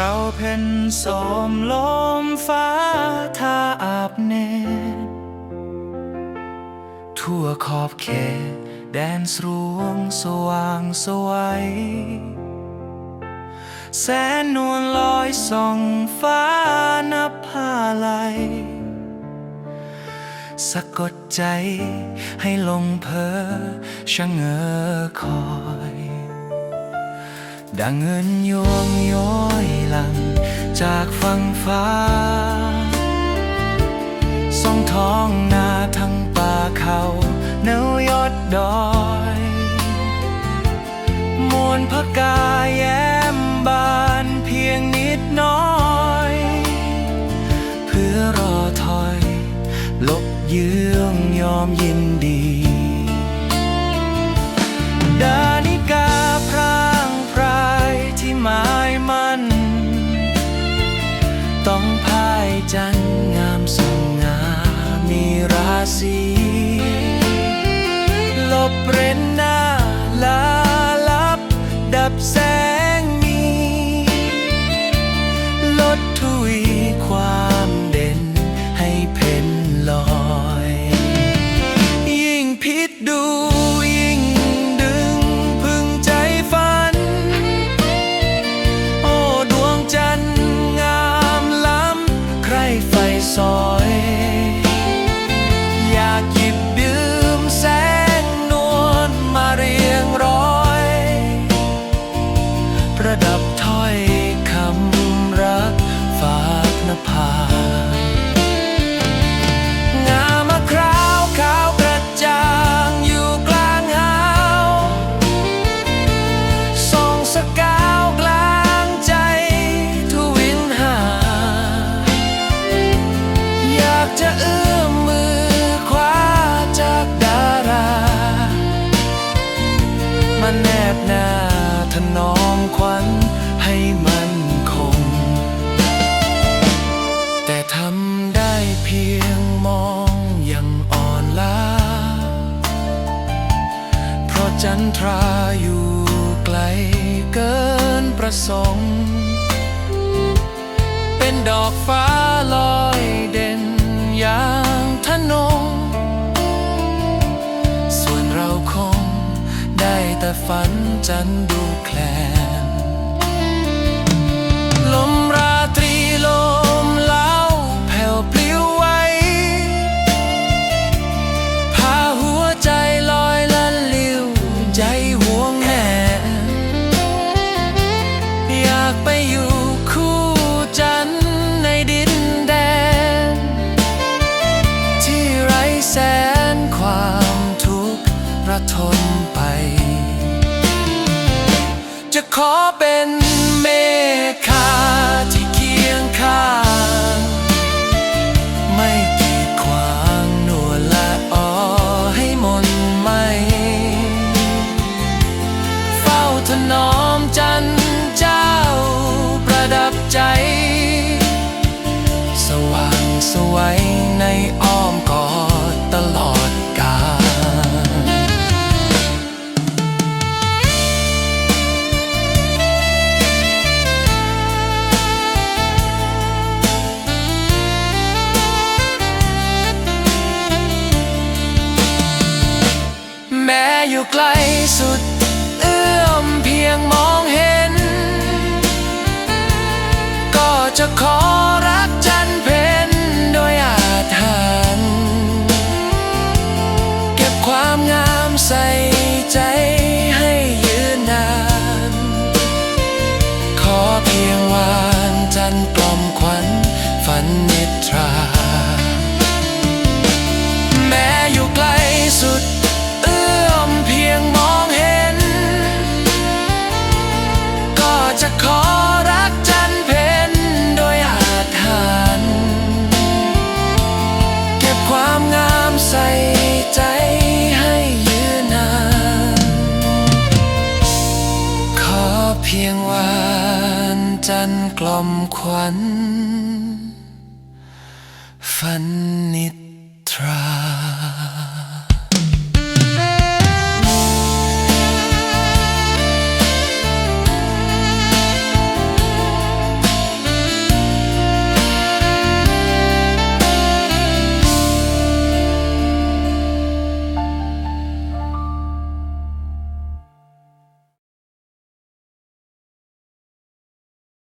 เราเพนสมลม ฟ้าท่าอาบเนตทั่วขอบเขตแดนสรวงสว่างสวัยแสนนวลลอยส่องฟ้านับผ้าไหลสะกดใจให้ลงเพอชะเง้อคอย ดังเงินยวงย้อยหลังจากฝั่งฟ้าส่องท้องนาทั้งป่าเขาเนวยอดดอยมวลพกาแย้มบานเพียงนิดน้อย เพื่อรอถอย ลบเยื้องยอมยินดีได จันทร์งามสง่ามีราศีลบเร้น จันทราอยู่ไกลเกินประสงค์ เป็นดอกฟ้าลอยเด่นอย่างทะนง ส่วนเราคงได้แต่ฝันจันดูแคลนลม ทนไป จะขอเป็นเมฆาที่เคียงข้าง ไกลสุด เอื้อมเพียงมองเห็น ก็จะขอ จันทร์กล่อมขวัญ ฝันนิทรา